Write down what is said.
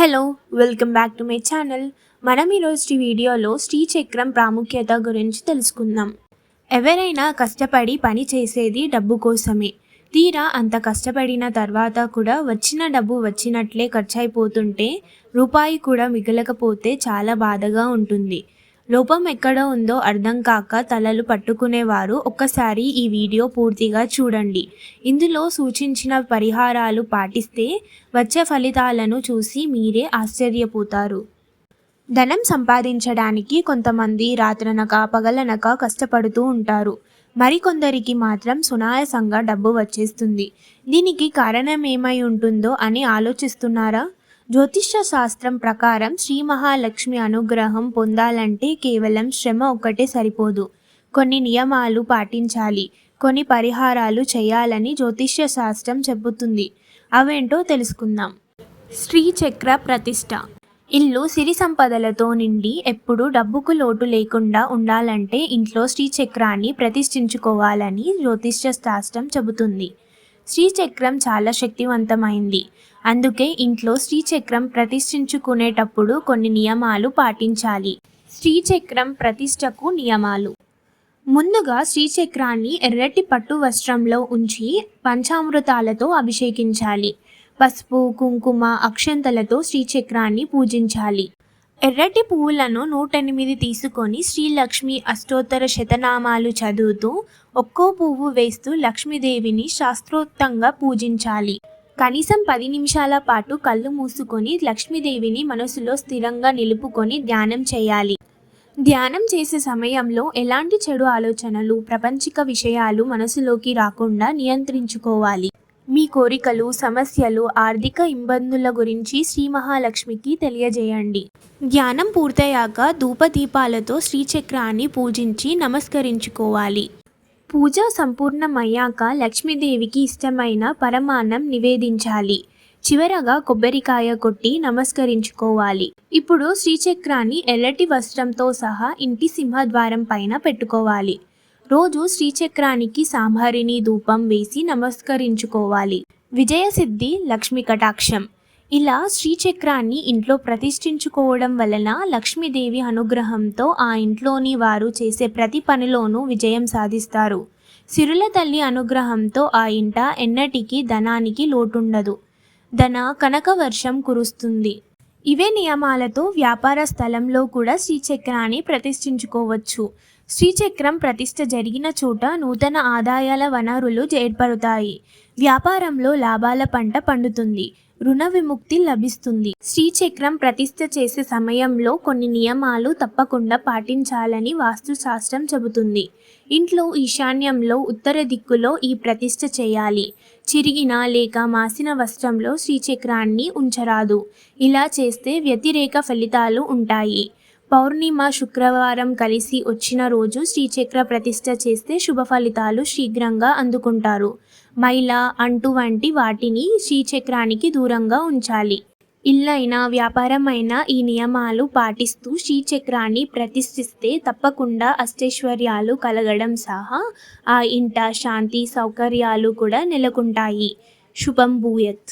Hello welcome back to my channel మనం ఈరోజు ఈ వీడియోలో శ్రీచక్రం ప్రాముఖ్యత గురించి తెలుసుకుందాం. ఎవరైనా కష్టపడి పని చేసేది డబ్బు కోసమే. తీరా అంత కష్టపడిన తర్వాత కూడా వచ్చిన డబ్బు వచ్చినట్లే ఖర్చయిపోతుంటే రూపాయి కూడా మిగలకపోతే చాలా బాధగా ఉంటుంది. లోపం ఎక్కడ ఉందో అర్థం కాక తలలు పట్టుకునేవారు. ఒక్కసారి ఈ వీడియో పూర్తిగా చూడండి. ఇందులో సూచించిన పరిహారాలు పాటిస్తే వచ్చే ఫలితాలను చూసి మీరే ఆశ్చర్యపోతారు. ధనం సంపాదించడానికి కొంతమంది రాత్రనక పగలనక కష్టపడుతూ ఉంటారు. మరికొందరికి మాత్రం సునాయాసంగా డబ్బు వచ్చేస్తుంది. దీనికి కారణం ఏమై ఉంటుందో అని ఆలోచిస్తున్నారా? జ్యోతిష్య శాస్త్రం ప్రకారం శ్రీ మహాలక్ష్మి అనుగ్రహం పొందాలంటే కేవలం శ్రమ ఒక్కటే సరిపోదు. కొన్ని నియమాలు పాటించాలి కొన్ని పరిహారాలు చేయాలని జ్యోతిష్య శాస్త్రం చెబుతుంది. అవేంటో తెలుసుకుందాం. శ్రీచక్ర ప్రతిష్ట. ఇల్లు సిరి సంపదలతో నిండి ఎప్పుడు డబ్బుకు లోటు లేకుండా ఉండాలంటే ఇంట్లో శ్రీచక్రాన్ని ప్రతిష్ఠించుకోవాలని జ్యోతిష్య శాస్త్రం చెబుతుంది. శ్రీచక్రం చాలా శక్తివంతమైంది. అందుకే ఇంట్లో శ్రీచక్రం ప్రతిష్ఠించుకునేటప్పుడు కొన్ని నియమాలు పాటించాలి. శ్రీచక్రం ప్రతిష్టకు నియమాలు. ముందుగా శ్రీచక్రాన్ని ఎర్రటి పట్టు వస్త్రంలో ఉంచి పంచామృతాలతో అభిషేకించాలి. పసుపు కుంకుమ అక్షంతలతో శ్రీచక్రాన్ని పూజించాలి. ఎర్రటి పువ్వులను నూట ఎనిమిది తీసుకొని శ్రీలక్ష్మి అష్టోత్తర శతనామాలు చదువుతూ ఒక్కో పువ్వు వేస్తూ లక్ష్మీదేవిని శాస్త్రోక్తంగా పూజించాలి. కనీసం పది నిమిషాల పాటు కళ్ళు మూసుకొని లక్ష్మీదేవిని మనసులో స్థిరంగా నిలుపుకొని ధ్యానం చేయాలి. ధ్యానం చేసే సమయంలో ఎలాంటి చెడు ఆలోచనలు ప్రపంచిక విషయాలు మనసులోకి రాకుండా నియంత్రించుకోవాలి. మీ కోరికలు సమస్యలు ఆర్థిక ఇబ్బందుల గురించి శ్రీ మహాలక్ష్మికి తెలియజేయండి. ధ్యానం పూర్తయ్యాక ధూపదీపాలతో శ్రీచక్రాన్ని పూజించి నమస్కరించుకోవాలి. పూజ సంపూర్ణమయ్యాక లక్ష్మీదేవికి ఇష్టమైన పరమాన్నం నివేదించాలి. చివరగా కొబ్బరికాయ కొట్టి నమస్కరించుకోవాలి. ఇప్పుడు శ్రీచక్రాన్ని ఎల్లటి వస్త్రంతో సహా ఇంటి సింహద్వారం పైన పెట్టుకోవాలి. రోజు శ్రీచక్రానికి సాంబారిని ధూపం వేసి నమస్కరించుకోవాలి. విజయసిద్ధి లక్ష్మీ కటాక్షం. ఇలా శ్రీచక్రాన్ని ఇంట్లో ప్రతిష్ఠించుకోవడం వలన లక్ష్మీదేవి అనుగ్రహంతో ఆ ఇంట్లోని వారు చేసే ప్రతి పనిలోనూ విజయం సాధిస్తారు. సిరుల తల్లి అనుగ్రహంతో ఆ ఇంట ఎన్నటికీ ధనానికి లోటుండదు. ధన కనక వర్షం కురుస్తుంది. ఇవే నియమాలతో వ్యాపార స్థలంలో కూడా శ్రీచక్రాన్ని ప్రతిష్ఠించుకోవచ్చు. శ్రీచక్రం ప్రతిష్ట జరిగిన చోట నూతన ఆదాయాల వనరులు ఏర్పడతాయి. వ్యాపారంలో లాభాల పంట పండుతుంది. రుణ విముక్తి లభిస్తుంది. శ్రీచక్రం ప్రతిష్ట చేసే సమయంలో కొన్ని నియమాలు తప్పకుండా పాటించాలని వాస్తుశాస్త్రం చెబుతుంది. ఇంట్లో ఈశాన్యంలో ఉత్తర దిక్కులో ఈ ప్రతిష్ట చేయాలి. చిరిగిన లేక మాసిన వస్త్రంలో శ్రీచక్రాన్ని ఉంచరాదు. ఇలా చేస్తే వ్యతిరేక ఫలితాలు ఉంటాయి. పౌర్ణిమ శుక్రవారం కలిసి వచ్చిన రోజు శ్రీచక్ర ప్రతిష్ట చేస్తే శుభ ఫలితాలు శీఘ్రంగా అందుకుంటారు. మైల అంటు వంటి వాటిని శ్రీచక్రానికి దూరంగా ఉంచాలి. ఇల్లైనా వ్యాపారమైన ఈ నియమాలు పాటిస్తూ శ్రీచక్రాన్ని ప్రతిష్ఠిస్తే తప్పకుండా అష్టైశ్వర్యాలు కలగడం సహా ఆ ఇంట శాంతి సౌకర్యాలు కూడా నెలకొంటాయి. శుభం భూయత్.